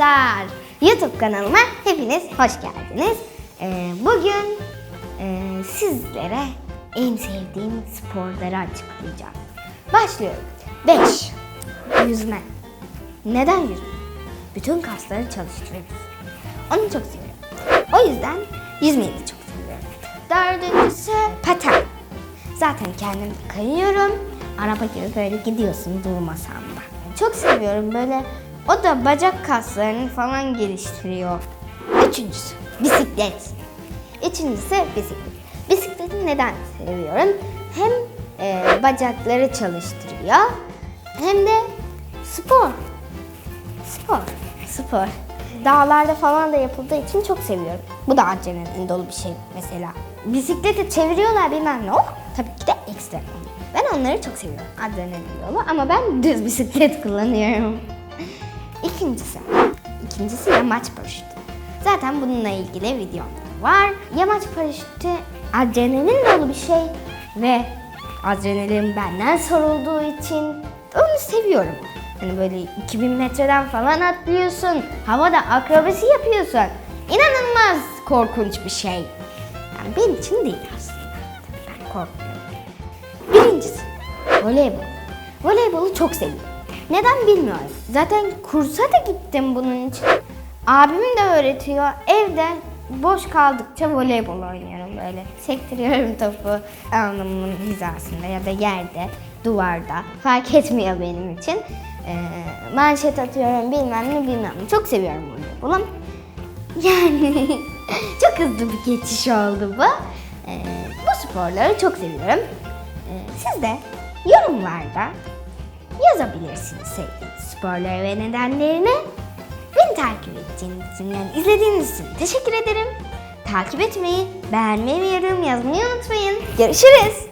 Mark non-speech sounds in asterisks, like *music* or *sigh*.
arkadaşlar. YouTube kanalıma hepiniz hoş geldiniz. Ee, bugün e, sizlere en sevdiğim sporları açıklayacağım. Başlıyorum. 5. Yüzme. Neden yüzme? Bütün kasları çalıştırıyor. Onu çok seviyorum. O yüzden yüzmeyi de çok seviyorum. Dördüncüsü paten. Zaten kendim kayıyorum. Araba gibi böyle gidiyorsun durmasan da. Çok seviyorum böyle. O da bacak kaslarını falan geliştiriyor. Üçüncüsü bisiklet. Üçüncüsü bisiklet. Bisikleti neden seviyorum? Hem e, bacakları çalıştırıyor hem de spor. Spor. Spor. Dağlarda falan da yapıldığı için çok seviyorum. Bu da adrenalin dolu bir şey mesela. Bisikleti çeviriyorlar bilmem ne o. Tabii ki de ekstrem. Ben onları çok seviyorum. Adrenalin dolu ama ben düz bisiklet kullanıyorum. İkincisi. İkincisi yamaç paraşütü. Zaten bununla ilgili videom var. Yamaç paraşütü adrenalin dolu bir şey ve adrenalin benden sorulduğu için onu seviyorum. Hani böyle 2000 metreden falan atlıyorsun. Havada akrobasi yapıyorsun. İnanılmaz korkunç bir şey. Yani benim için değil aslında. Ben korkmuyorum. Birincisi voleybol. Voleybolu çok seviyorum. Neden bilmiyorum. Zaten kursa da gittim bunun için. Abim de öğretiyor. Evde boş kaldıkça voleybol oynuyorum böyle. Sektiriyorum topu alnımın hizasında ya da yerde, duvarda. Fark etmiyor benim için. Ee, manşet atıyorum bilmem ne bilmem ne. Çok seviyorum voleybolu. Yani *laughs* çok hızlı bir geçiş oldu bu. Ee, bu sporları çok seviyorum. Ee, siz de yorumlarda yazabilirsiniz sevdiğiniz sporları ve nedenlerini. Beni takip ettiğiniz için, yani izlediğiniz için teşekkür ederim. Takip etmeyi, beğenmeyi ve yorum yazmayı unutmayın. Görüşürüz.